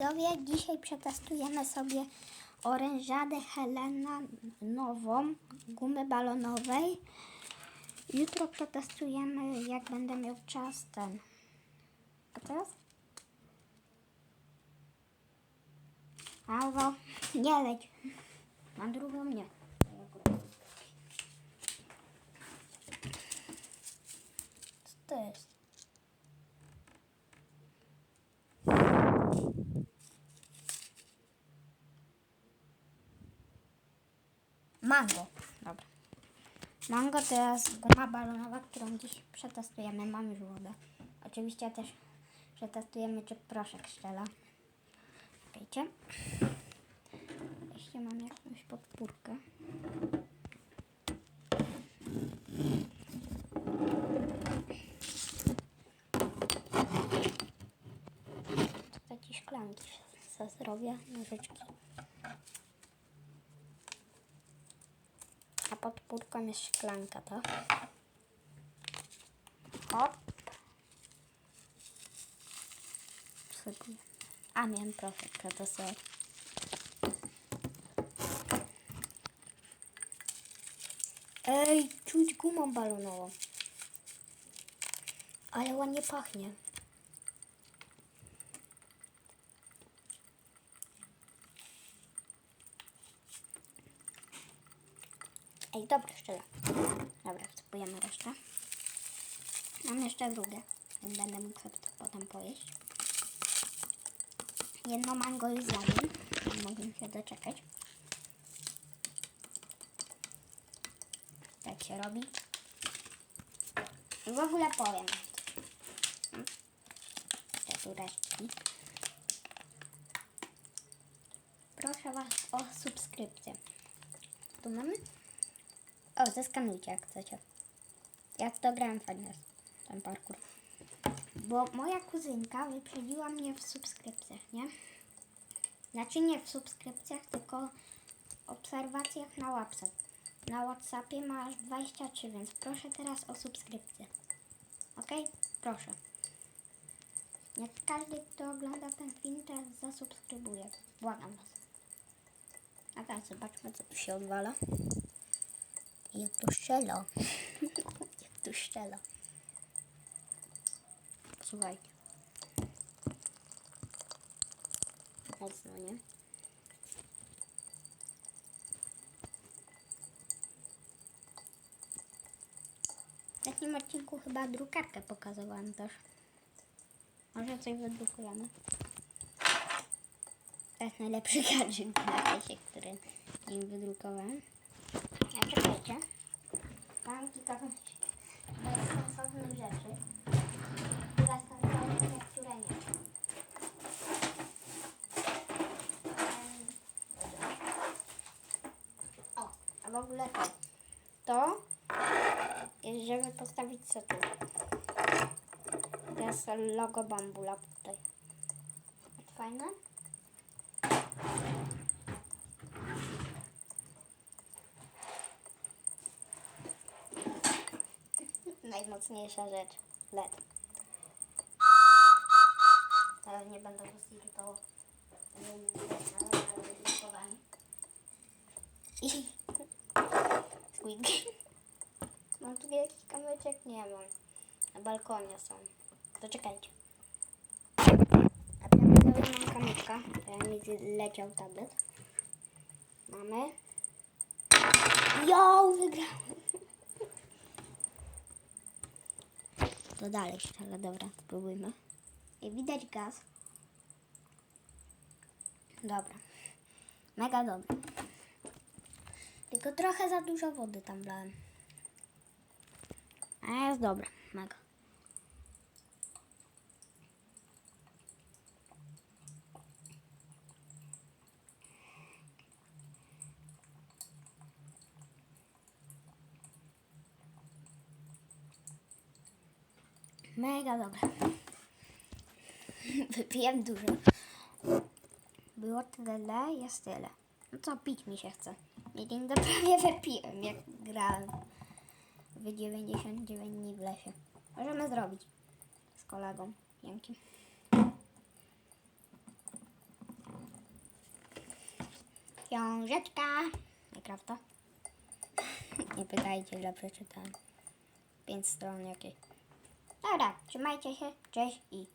Widzowie, dzisiaj przetestujemy sobie orężadę Helena nową, gumy balonowej. Jutro przetestujemy, jak będę miał czas ten. A teraz? Albo nie leć. Mam drugą nie. Co to jest? Mango. Dobra. Mango to jest guma balonowa, którą dziś przetestujemy. Mam już wodę. Oczywiście też przetestujemy, czy proszek strzela. Czekajcie. Jeszcze mam jakąś podpórkę. Ci szklanki zrobię, nożyczki. Pod podpórką jest szklanka, tak? Hop. Sypuję. A miałem proszek protestować. Ej, czuć gumą balonową. Ale ładnie pachnie. Ej, dobra, szczerze. Dobra, wsypujemy resztę. Mam jeszcze drugie, więc będę mógł sobie to potem pojeść. Jedno mango już zjadłem. Nie mogę się doczekać. Tak się robi. W ogóle powiem. Te tu resztki. Proszę Was o subskrypcję. Tu mamy? O, zeskanujcie jak chcecie. Jak to grałem fajnie ten parkour. Bo moja kuzynka wyprzedziła mnie w subskrypcjach, nie? Znaczy nie w subskrypcjach, tylko obserwacjach na WhatsApp. Na WhatsAppie masz 23, więc proszę teraz o subskrypcję. Ok? Proszę. Jak każdy, kto ogląda ten film, teraz zasubskrybuje. Błagam Was. A teraz zobaczmy, co tu się odwala. Jak to strzela. Jak to strzela. Słuchajcie. Mocno, nie? W takim odcinku chyba drukarkę pokazywałem też. Może coś wydrukujemy. To jest najlepszy gadżet na świecie, który im wydrukowałem. Ja czekajcie. Mam kilka bezsensownych rzeczy. Które są sensowne, niektóre nie. O, a w ogóle to. To jest, żeby postawić co tu. To jest logo bambula tutaj. Fajne? Najmocniejsza rzecz. LED. Teraz nie będę was irytował. I... Squeak. Mam tu jakiś kamyczek? Nie mam. Na balkonie są. To czekajcie. A teraz mam kamyczka. Ja mi leciał tablet. Mamy. Jo, wygrałem. To dalej ale dobra, spróbujmy. I widać gaz. Dobra. Mega dobry. Tylko trochę za dużo wody tam wlałem. A jest dobra, mega. Mega dobre. Wypiłem dużo. Było tyle, jest tyle. No co, pić mi się chce. Jeden prawie wypiłem, jak grałem w 99 dni w lesie. Możemy zrobić z kolegą Jankiem. Książeczka. Minecrafta. Nie pytajcie, że przeczytałem. Pięć stron jakieś. Dobra, trzymajcie się. Cześć i...